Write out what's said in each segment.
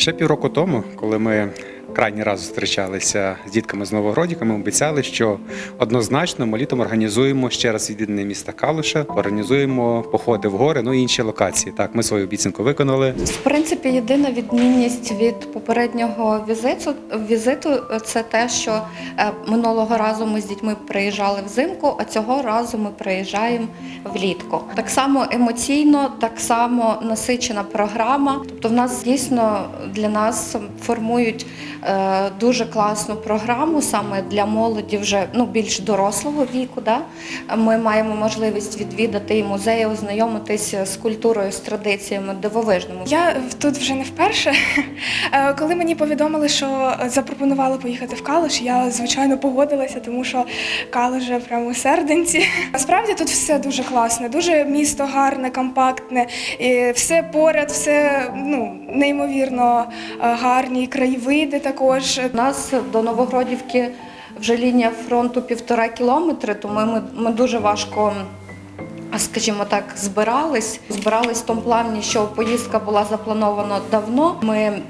Ще півроку тому, коли ми крайній раз зустрічалися з дітками з Новогродіка, ми обіцяли, що однозначно ми літом організуємо ще раз відвідини міста Калуша, організуємо походи в гори, ну і інші локації. Так, ми свою обіцянку виконали. В принципі, єдина відмінність від попереднього візиту, візиту це те, що е, минулого разу ми з дітьми приїжджали взимку, а цього разу ми приїжджаємо влітку. Так само емоційно, так само насичена програма. Тобто, в нас дійсно для нас формують дуже класну програму саме для молоді, вже ну більш дорослого віку. Да? Ми маємо можливість відвідати і музеї, ознайомитися з культурою, з традиціями дивовижними. Я тут вже не вперше. Е, Коли мені повідомили, що запропонували поїхати в Калуш, я звичайно погодилася, тому що Калуш вже прямо у серденці. Насправді тут все дуже класне, дуже місто гарне, компактне, і все поряд, все ну неймовірно е, гарні краєвиди також. У нас до Новогродівки вже лінія фронту півтора кілометри, тому ми, ми дуже важко. Скажімо так, збирались. Збирались в тому плані, що поїздка була запланована давно. Ми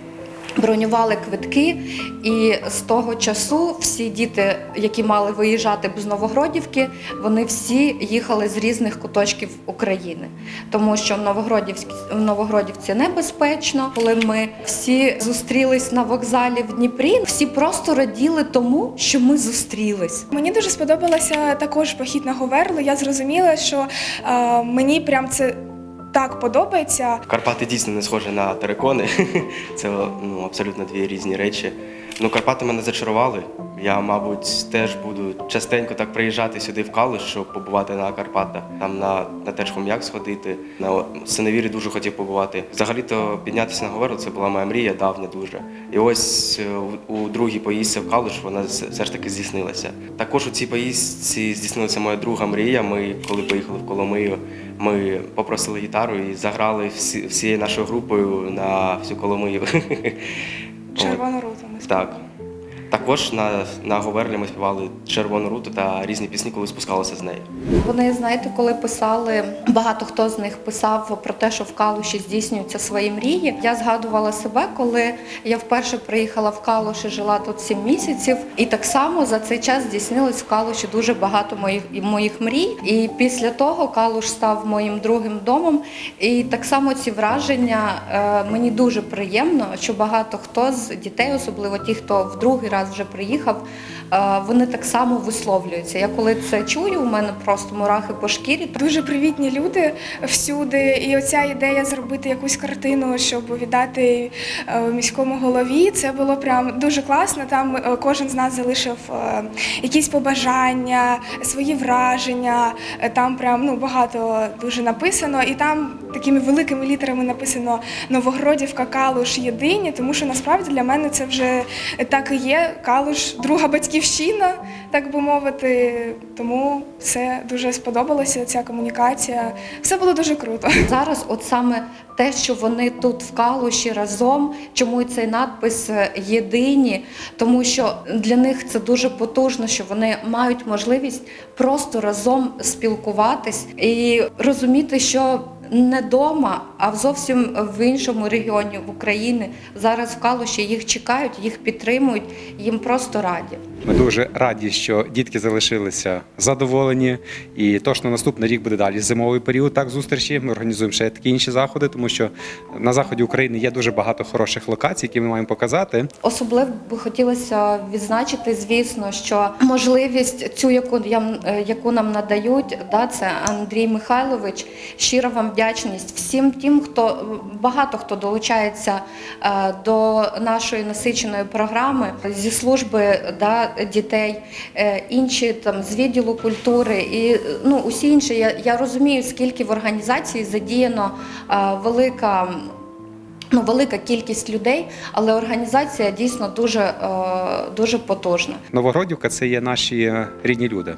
бронювали квитки, і з того часу всі діти, які мали виїжджати з Новогродівки, вони всі їхали з різних куточків України, тому що в Новогродівській в Новогродівці небезпечно. Коли ми всі зустрілись на вокзалі в Дніпрі, всі просто раділи тому, що ми зустрілись. Мені дуже сподобалося також похід на Говерлу. Я зрозуміла, що е, мені прям це так подобається. Карпати дійсно не схожі на терикони. Це ну, абсолютно дві різні речі. Ну, Карпати мене зачарували. Я, мабуть, теж буду частенько так приїжджати сюди в Калуш, щоб побувати на Карпатах. Там на, на теж хом'як сходити. На Синевірі дуже хотів побувати. Взагалі-то піднятися на Говерлу це була моя мрія давня дуже. І ось е, у, другій поїздці в Калуш вона все ж таки здійснилася. Також у цій поїздці здійснилася моя друга мрія. Ми, коли поїхали в Коломию, ми попросили гітару і заграли всі, всією нашою групою на всю Коломию. Червону роту ми Так. Також на, на Говерлі ми співали червону руту та різні пісні, коли спускалися з нею. Вони, знаєте, коли писали, багато хто з них писав про те, що в Калуші здійснюються свої мрії. Я згадувала себе, коли я вперше приїхала в Калуш і жила тут сім місяців. І так само за цей час здійснилось в Калуші дуже багато моїх моїх мрій. І після того Калуш став моїм другим домом. І так само ці враження е, мені дуже приємно, що багато хто з дітей, особливо ті, хто в другий раз вже приїхав, е, вони так само висловлюються. Я коли це чую, у мене просто мурахи по шкірі. Дуже привітні люди всюди, і оця ідея зробити якусь картину, щоб віддати е, міському голові. Це було прям дуже класно. Там е, кожен з нас залишив якісь побажання, свої враження. Там прям ну багато дуже написано, і там такими великими літерами написано Новогродівка, Калуш єдині, тому що насправді для мене це вже так і є. Калуш, друга батьківщина, так би мовити. Тому все дуже сподобалося. Ця комунікація. Все було дуже круто. Зараз, от саме те, що вони тут в Калуші разом, чому і цей надпис е, єдині, тому що для них це дуже потужно, що вони мають можливість просто разом спілкуватись і розуміти, що не вдома, а зовсім в іншому регіоні в Україні зараз в Калуші їх чекають, їх підтримують, їм просто раді. Ми дуже раді, що дітки залишилися задоволені. І точно наступний рік буде далі зимовий період. Так зустрічі. Ми організуємо ще такі інші заходи, тому що на заході України є дуже багато хороших локацій, які ми маємо показати. Особливо би хотілося відзначити, звісно, що можливість цю, яку е, яку нам надають, да, це Андрій Михайлович. Щира вам вдячність всім тим, хто багато хто долучається е, до нашої насиченої програми зі служби да, дітей, е, інші там з відділу культури і ну усі інші. Я, я розумію, скільки в організації задіяно е, велика. Ну, велика кількість людей, але організація дійсно дуже, е, дуже потужна. Новогродівка це є наші рідні люди,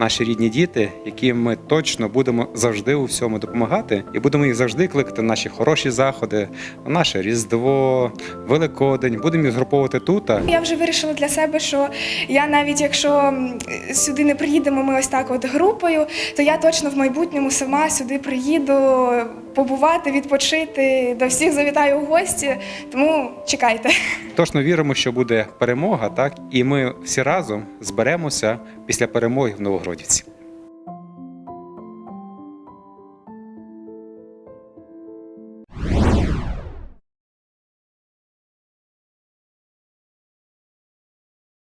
наші рідні діти, яким ми точно будемо завжди у всьому допомагати, і будемо їх завжди кликати на наші хороші заходи, на наше Різдво, Великодень. Будемо їх згруповувати тут. Я вже вирішила для себе, що я навіть якщо сюди не приїдемо, ми ось так от групою, то я точно в майбутньому сама сюди приїду побувати, відпочити. До всіх завітаю у гості, тому чекайте. Точно віримо, що буде перемога, так і ми всі разом зберемося після перемоги в Новогродівці.